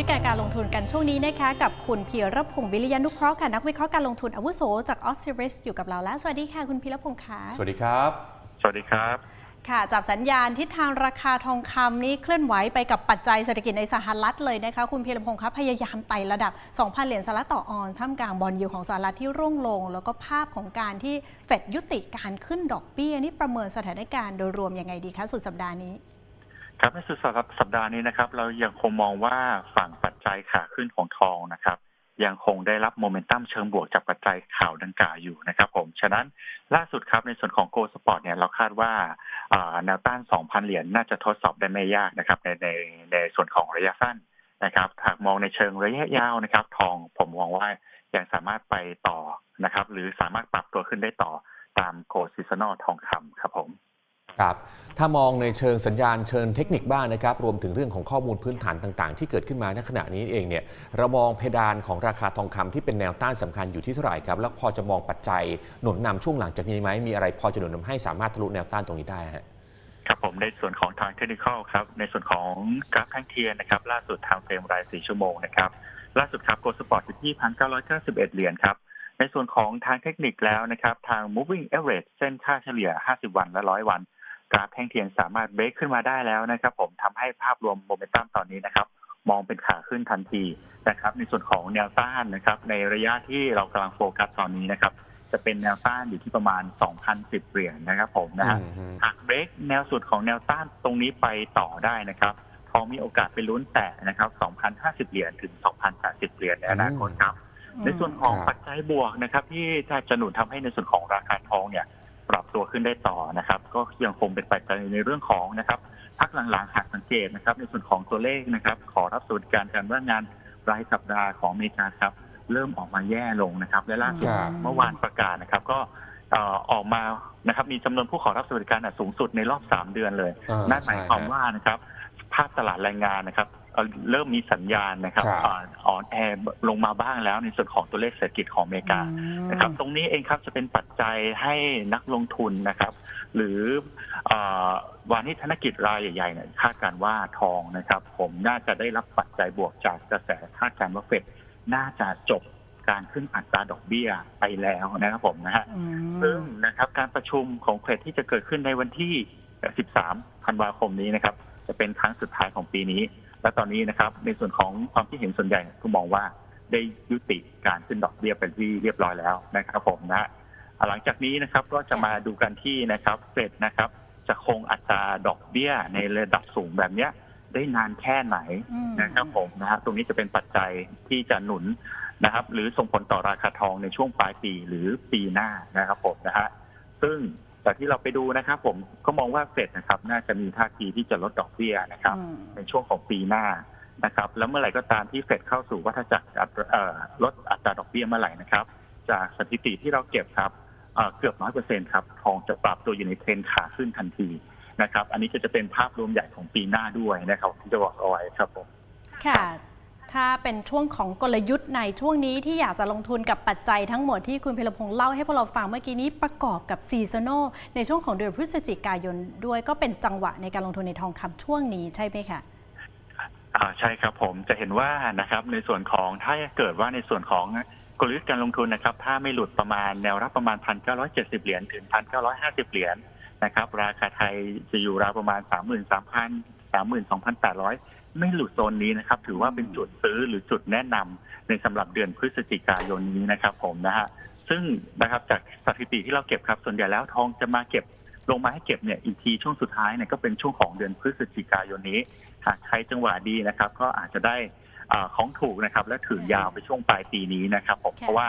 ยุทธ์การการลงทุนกันช่วงนี้นะคะ กับคุณพีรพงศ์วิริยานุเคราะห์ค่ะ นักวิเคราะห์การลงทุนอาวุโสจากออสเตรเลียอยู่กับเราแล้ว สวัสดีค่ะคุณพีรพงศ์ค่ะสวัสดีครับ สวัสดีครับค่ะจับสัญญาณทิศทางราคาทองคำนี้เคลื่อนไหวไปกับปัจจัยเศรษฐกิจในสหรัฐเลยนะคะคุณพีรพงศ์ครับพยายามไต่ระดับ 2,000 เหรียญสหรัฐต่อออนซ์ท่ามกลางบอลยูของสหรัฐที่ร่วงลง แล้วก็ภาพของการที่เฟดยุติการขึ้นดอกเบี้ยนี่ประเมินสถานการณ์โดยรวมยังไงดีคะสุดสัปดาห์นี้ ครับในสุดสัปดาห์นี้นะครับ เรายังคงมองว่าฝั่งปัจจัยขาขึ้นของทองนะครับ ยังคงได้รับโมเมนตัมเชิงบวกจากปัจจัยข่าวดังกล่าวอยู่นะครับ ผม ฉะนั้นล่าสุดครับในส่วนของโกลสปอร์ตเนี่ยเราคาดว่าแนวต้าน 2,000 เหรียญน่าจะทดสอบได้ไม่ยากนะครับ ในในในส่วนของระยะสั้นนะครับหากมองในเชิงระยะยาวนะครับ ทองผมมองว่ายังสามารถไปต่อนะครับ หรือสามารถปรับตัวขึ้นได้ต่อตามโกลซีซันอลทองคำครับผม ครับถ้ามองในเชิงสัญญาณเชิงเทคนิคบ้างนะครับ รวมถึงเรื่องของข้อมูลพื้นฐานต่างๆ ที่เกิดขึ้นมาในขณะนี้เองเนี่ยเรามองเพดานของราคาทองคำที่เป็นแนวต้านสำคัญอยู่ที่เท่าไหร่ครับ แล้วพอจะมองปัจจัยหนุนนำช่วงหลังจากนี้ไหมมีอะไรพอจะหนุนนำให้สามารถทะลุแนวต้านตรงนี้ได้ฮะครับผมในส่วนของทางเทคนิคครับในส่วนของกราฟแท่งเทียนนะครับล่าสุดทางเฟรมราย 4 ชั่วโมงนะครับล่าสุดครับโกลสปอร์ตอยู่ที่1,991 เหรียญครับในส่วนของทางเทคนิคแล้วนะครับทาง moving average เส้นค่าเฉลี่ย 50 วันและ 100 วัน กราฟแท่งเทียนสามารถเบรกขึ้นมาได้แล้วนะครับ ผมทำให้ภาพรวมโมเมนตัมตอนนี้นะครับ มองเป็นขาขึ้นทันทีนะครับ ในส่วนของแนวต้านนะครับ ในระยะที่เรากำลังโฟกัสตอนนี้นะครับ จะเป็นแนวต้านอยู่ที่ประมาณ 2,010เหรียญนะครับผมนะฮะอืมหากเบรกแนวสุดของแนวต้านตรงนี้ไปต่อได้นะครับทองมีโอกาสไปลุ้นแต่นะครับ 2,050 เหรียญถึง 2,080 เหรียญในอนาคตครับ ในส่วนของครับปัจจัยบวกนะครับ ที่จะหนุนทำให้ในส่วนของราคาทองเนี่ย ปรับตัวขึ้นได้ต่อนะครับ ก็ยังคงเป็นปัจจัยในเรื่องของนะครับพักหลังๆหากสังเกตนะครับ ในส่วนของตัวเลขนะครับ ขอรับสวัสดิการการว่างงานรายสัปดาห์ของอเมริกาครับ เริ่มออกมาแย่ลงนะครับ และล่าสุดครับเมื่อวานประกาศนะครับ ก็เอ่อออกมานะครับ มีจำนวนผู้ขอรับสวัสดิการน่ะสูงสุดในรอบ 3 เดือนเลยอ่านั่นหมายความใช่ฮะว่านะครับ ภาพตลาดแรงงานนะครับ เอ่อเริ่มมีสัญญาณนะครับครับอ่าอ่อนแอลงมาบ้างแล้วในส่วนของตัวเลขเศรษฐกิจของอเมริกานะครับตรงนี้เองครับจะเป็นปัจจัยให้นักลงทุนนะครับ หรือเออวานิชธนกิจรายใหญ่ๆเนี่ยคาดการณ์ว่าทองนะครับ ผมน่าจะได้รับปัจจัยบวกจากกระแสคาดการณ์ว่าเฟดน่าจะจบการขึ้นอัตราดอกเบี้ยไปแล้วนะครับผมนะฮะอืมซึ่งนะครับการประชุมของเฟดที่จะเกิดขึ้นในวันที่ 13 ธันวาคมนี้นะครับ จะเป็นครั้งสุดท้ายของปีนี้ และตอนนี้นะครับ ในส่วนของความคิดเห็นส่วนใหญ่ก็มองว่าได้ยุติการขึ้นดอกเบี้ยเป็นที่เรียบร้อยแล้วนะครับผมนะอ่าหลังจากนี้นะครับก็จะมาดูกันที่นะครับเฟดนะครับ จะคงอัตราดอกเบี้ยในระดับสูงแบบเนี้ยได้นานแค่ไหนอืมนะครับผมนะฮะตรงนี้จะเป็นปัจจัยที่จะหนุนนะครับ หรือส่งผลต่อราคาทองในช่วงปลายปีหรือปีหน้านะครับผมนะฮะซึ่ง แต่ที่เราไปดูนะครับผมก็มองว่าเฟดนะครับ น่าจะมีท่าทีที่จะลดดอกเบี้ยนะครับอืมในช่วงของปีหน้านะครับ แล้วเมื่อไหร่ก็ตามที่เฟดเข้าสู่วัฏจักรอัตราเอ่อลดอัตราดอกเบี้ยเมื่อไหร่นะครับ จากสถิติที่เราเก็บครับเอ่อเกือบน้อยเปอร์เซ็นต์ครับทองจะปรับตัวอยู่ในเทรนด์ขาขึ้นทันทีนะครับ อันนี้ก็จะเป็นภาพรวมใหญ่ของปีหน้าด้วยนะครับที่จะบอกเอาไว้ครับผมค่ะ ถ้าเป็นช่วงของกลยุทธ์ในช่วงนี้ที่อยากจะลงทุนกับปัจจัยทั้งหมดที่คุณเพลพงศ์เล่าให้พวกเราฟังเมื่อกี้นี้ประกอบกับซีซันอลในช่วงของเดือนพฤศจิกายนด้วยก็เป็นจังหวะในการลงทุนในทองคำช่วงนี้ใช่ไหมคะอ่าใช่ครับผมจะเห็นว่านะครับในส่วนของถ้าเกิดว่าในส่วนของกลยุทธ์การลงทุนนะครับ ถ้าไม่หลุดประมาณแนวรับประมาณ 1,970 เหรียญถึง 1,950 เหรียญนะครับ ราคาไทยจะอยู่ราวประมาณ 33,000 32,800ไม่หลุดโซนนี้นะครับ ถือว่าเป็นจุดซื้อหรือจุดแนะนำในสำหรับเดือนพฤศจิกายนนี้นะครับ ผมนะฮะซึ่งนะครับจากสถิติที่เราเก็บครับ ส่วนใหญ่แล้วทองจะมาเก็บลงมาให้เก็บเนี่ยอีกทีช่วงสุดท้ายเนี่ยก็เป็นช่วงของเดือนพฤศจิกายนนี้หากใช้จังหวะดีนะครับ ก็อาจจะได้อาของถูกนะครับ และถือยาวไปช่วงปลายปีนี้นะครับผมค่ะเพราะว่า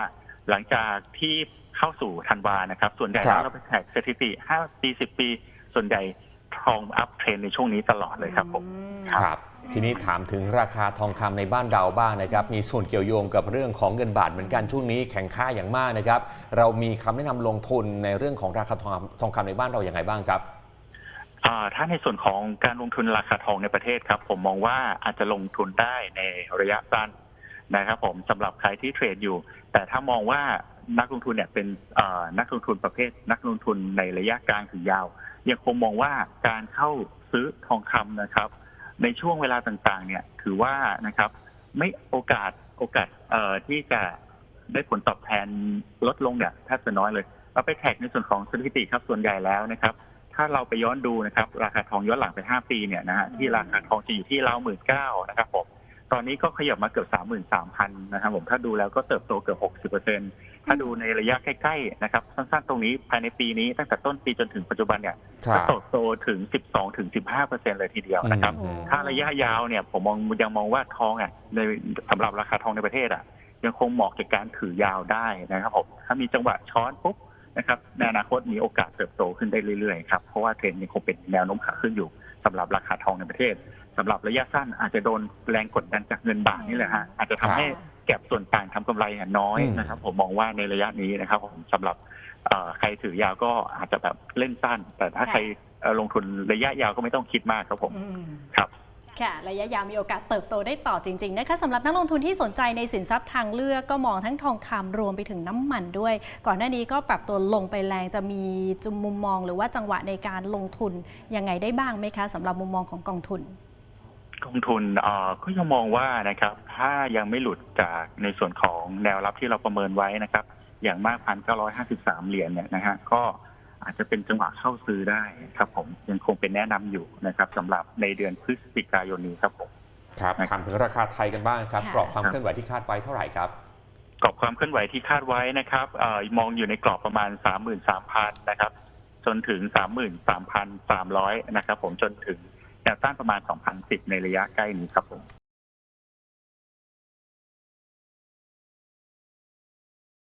หลังจากที่เข้าสู่ธันวานะครับ ส่วนใหญ่ครับแล้วเราไปแท็กสถิติ 5 ปี 10 ปี ส่วนใหญ่ ทองอัพเทรนในช่วงนี้ตลอดเลยครับผมอืมครับ ทีนี้ถามถึงราคาทองคำในบ้านเราบ้างนะครับ มีส่วนเกี่ยวโยงกับเรื่องของเงินบาทเหมือนกันช่วงนี้แข็งค่าอย่างมากนะครับ เรามีคำแนะนำลงทุนในเรื่องของราคาทองคำทองคำในบ้านเราอย่างไรบ้างครับอ่าถ้าในส่วนของการลงทุนราคาทองในประเทศครับ ผมมองว่าอาจจะลงทุนได้ในระยะสั้นนะครับ ผมสำหรับใครที่เทรดอยู่ แต่ถ้ามองว่านักลงทุนเนี่ยเป็นเอ่อนักลงทุนประเภท นักลงทุนในระยะกลางถึงยาว ยังคงมองว่าการเข้าซื้อทองคำนะครับ ในช่วงเวลาต่างๆ เนี่ยถือว่านะครับ ไม่โอกาสโอกาสเอ่อที่จะได้ผลตอบแทนลดลงเนี่ยแทบจะน้อยเลยเราไปแท็กในส่วนของสถิติครับส่วนใหญ่แล้วนะครับ ถ้าเราไปย้อนดูนะครับ ราคาทองย้อนหลังไป5ปีเนี่ยนะฮะที่ราคาทองจะอยู่ที่ราวหมื่นเก้านะครับผม ตอนนี้ก็ขยับมาเกือบสามหมื่นสามพันนะครับผมถ้าดูแล้วก็เติบโตเกือบหกสิบเปอร์เซ็นถ้าดูในระยะใกล้ๆนะครับสั้นๆตรงนี้ภายในปีนี้ตั้งแต่ต้นปีจนถึงปัจจุบันเนี่ยครัก็บเติบโตถึง 12ถึง15เปอร์เซ็นเลยทีเดียวนะครับอืมถ้าระยะยาวเนี่ยผมมองยังมองว่าทองอะในสำหรับราคาทองในประเทศอะ ยังคงเหมาะกับการถือยาวได้นะครับผมถ้ามีจังหวะช้อนปุ๊บนะครับในอนาคตมีโอกาสเติบโตขึ้นได้เรื่อยๆครับเพราะว่าเทรนด์ยังคงเป็นแนวโน้มขาขึ้นอยู่สำหรับราคาทองในประเทศ สำหรับระยะสั้นอาจจะโดนแรงกดดันจากเงินบาทนี่แหละฮะอาจจะทำให้แก็บส่วนต่างทำกำไรอะน้อยอืมนะครับ ผมมองว่าในระยะนี้นะครับผมสำหรับเอ่อใครถือยาวก็อาจจะแบบเล่นสั้น แต่ถ้าค่ะใครเอ่อลงทุนระยะยาวก็ไม่ต้องคิดมากครับผมอืมครับค่ะระยะยาวมีโอกาสเติบโตได้ต่อจริง ๆ นะคะสำหรับนักลงทุนที่สนใจในสินทรัพย์ทางเลือกก็มองทั้งทองคำรวมไปถึงน้ำมันด้วย ก่อนหน้านี้ก็ปรับตัวลงไปแรงจะมีจุมมุมมอง หรือว่าจังหวะในการลงทุนยังไงได้บ้างไหมคะสำหรับมุมมองของกองทุน กองทุนเอ่อก็ยังมองว่านะครับ ถ้ายังไม่หลุดจากในส่วนของแนวรับที่เราประเมินไว้นะครับ อย่างมากพันเก้าร้อยห้าสิบสามเหรียญเนี่ยนะฮะก็อาจจะเป็นจังหวะเข้าซื้อได้ครับ ผมยังคงเป็นแนะนำอยู่นะครับสำหรับในเดือนพฤศจิกายนนี้ครับผมครับถามถึงราคาไทยกันบ้างครับค่ะกรอบความเคลื่อนไหวที่คาดไว้เท่าไหร่ครับกรอบความเคลื่อนไหวที่คาดไว้นะครับเออมองอยู่ในกรอบประมาณสามหมื่นสามพันนะครับ จนถึงสามหมื่นสามพันสามร้อยนะครับ ผมจนถึง แนวต้านประมาณ 2,010 ในระยะใกล้นี้ครับผม